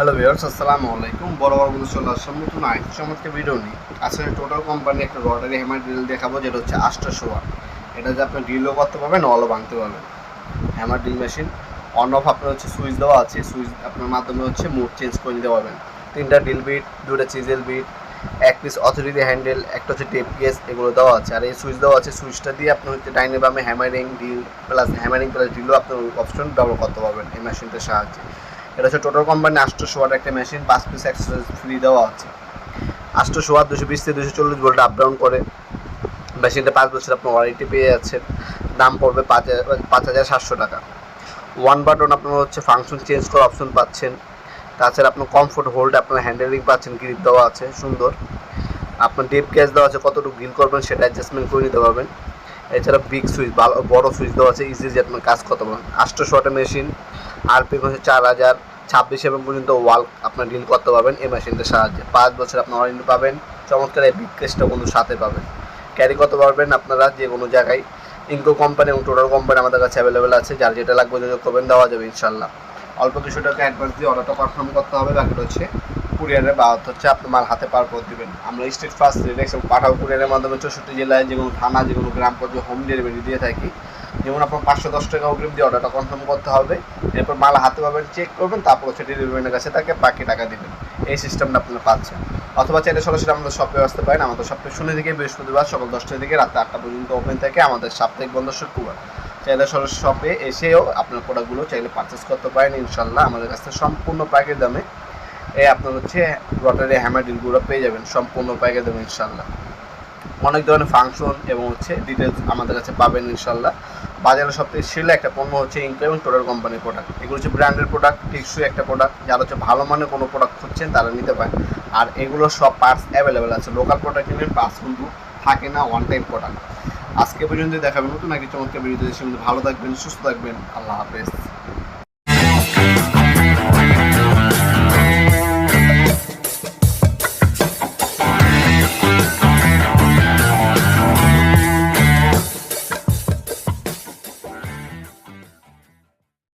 Hello viewers আসসালামু আলাইকুম। বড় বড় বন্ধু চলে আসলাম নতুন আরেক চমৎকার ভিডিও নিয়ে। আসলে টোটাল কোম্পানি একটা রটারি হ্যামার ড্রিল দেখাবো, যেটা হচ্ছে আটশোশো ওয়াট এটা যে আপনি ড্রিলও করতে পারবেন অলও ভাঙতে পারবেন। Hammer drill machine on off আপনার হচ্ছে সুইচ দেওয়া আছে সুইচ আপনার মাধ্যমে হচ্ছে মুড চেঞ্জ করে নিতে পারবেন। তিনটা ড্রিল বিট দুটা চিজেল বিট এক পিস অথরিটি হ্যান্ডেল একটা হচ্ছে টেপ কেস এগুলো দেওয়া আছে। আর এই সুইচ দেওয়া আছে সুইচটা দিয়ে আপনি হচ্ছে ডাইনে বামে hammering drill plus hammering plus ড্রিলও আপনার অপশন ব্যবহার করতে পারবেন এই মেশিনটার সাহায্যে। এটা হচ্ছে টোটাল কোম্পানি আটশোশো ওয়াট একটা মেশিন পাঁচ পিস এক্সারসাইজ ফ্রি দেওয়া আছে। আটশোশো ওয়াট দুশো বিশ থেকে দুশো চল্লিশ ভোল্ট আপ ডাউন করে মেশিনটা পাঁচ বছর আপনার ওয়ারেন্টি পেয়ে যাচ্ছেন। দাম পড়বে পাঁচ হাজার পাঁচ হাজার সাতশো টাকা। ওয়ান বাটন আপনার হচ্ছে ফাংশন চেঞ্জ করার অপশন পাচ্ছেন। তাছাড়া আপনার কমফোর্ট হোল্ড আপনার হ্যান্ডেলিং পাচ্ছেন গ্রিপ দেওয়া আছে, সুন্দর। আপনার ডেপ ক্যাশ দেওয়া আছে, কতটুকু গিল করবেন সেটা অ্যাডজাস্টমেন্ট করে নিতে পারবেন। এছাড়া বিগ সুইচ বড় সুইচ দেওয়া আছে ইজি যে আপনার কাজ করতে পারবেন আটশোশো ওয়াটের মেশিন আরপিএম হচ্ছে চার হাজার ছাব্বিশ এবং পর্যন্ত ওয়াল আপনার ডিল করতে পারবেন এই মেশিনটার সাহায্যে। পাঁচ বছর আপনার ওয়ারেন্টি পাবেন। চমৎকার এই বিগ কেসটা কোনো সাথে পাবেন। ক্যারি করতে পারবেন আপনারা যে কোনো জায়গায়। ইনকো কোম্পানি এবং টোটাল কোম্পানি আমাদের কাছে অ্যাভেলেবেল আছে। যার যেটা লাগবে যোগাযোগ করবেন, দেওয়া যাবে ইনশাল্লাহ অল্প কিছু টাকা অ্যাডভান্স দিয়ে অর্ডারটা কনফার্ম করতে হবে। বাকিটা হচ্ছে কুরিয়ারে বা হচ্ছে আপনি মাল হাতে পার করে দেবেন। আমরা স্টেট ফার্স্ট রিলেক্স এবং পাঠাও কুরিয়ারের মাধ্যমে চৌষট্টি জেলায় যে কোনো থানা, যে কোনো গ্রাম পর্যায়ে হোম ডেলিভারি দিয়ে থাকি। যেমন আপনার পাঁচশো দশ টাকা অগ্রিম দিয়ে অর্ডারটা কনফার্ম করতে হবে। এরপর মাল হাতে পাবেন চেক করবেন, তারপর হচ্ছে ডেলিভারি কাছে তাকে বাকি টাকা দেবেন। এই সিস্টেমটা আপনারা পাচ্ছেন। অথবা চাইলে সরাসরি আমাদের শপে আসতে পারেন। আমাদের শপে শুনে থেকে বৃহস্পতিবার সকাল দশটা থেকে রাত আটটা পর্যন্ত ওপেন থাকে আমাদের সাপ্তাহিক বন্ধ শুক্রবার। চাইলে সরাসরি শপে এসেও আপনার প্রোডাক্টগুলো চাইলে পারচেস করতে পারেন ইনশাল্লাহ আমাদের কাছ সম্পূর্ণ প্যাকের দামে। এই আপনার হচ্ছে রটারি হ্যামার ডিলগুলো পেয়ে যাবেন, সম্পূর্ণ প্যাকের দামে ইনশাল্লাহ অনেক ধরনের ফাংশন এবং হচ্ছে ডিটেলস আমাদের কাছে পাবেন ইনশাল্লাহ বাজারে সবথেকে সেরা একটা পণ্য হচ্ছে ইনকো এবং টোটাল কোম্পানির প্রোডাক্ট এগুলো হচ্ছে ব্র্যান্ডের প্রোডাক্ট টেকসই একটা প্রোডাক্ট যারা হচ্ছে ভালো মানের কোনো প্রোডাক্ট খুঁজছেন, তারা নিতে পারেন। আর এগুলো সব পার্টস অ্যাভেলেবেল আছে। লোকাল প্রোডাক্ট নিলে পার্টস কিন্তু থাকে না ওয়ান টাইম প্রোডাক্ট আজকে পর্যন্ত দেখাবেন নতুন একটি চমৎকার ভিডিও ভালো থাকবেন, সুস্থ থাকবেন। আল্লাহ হাফেজ।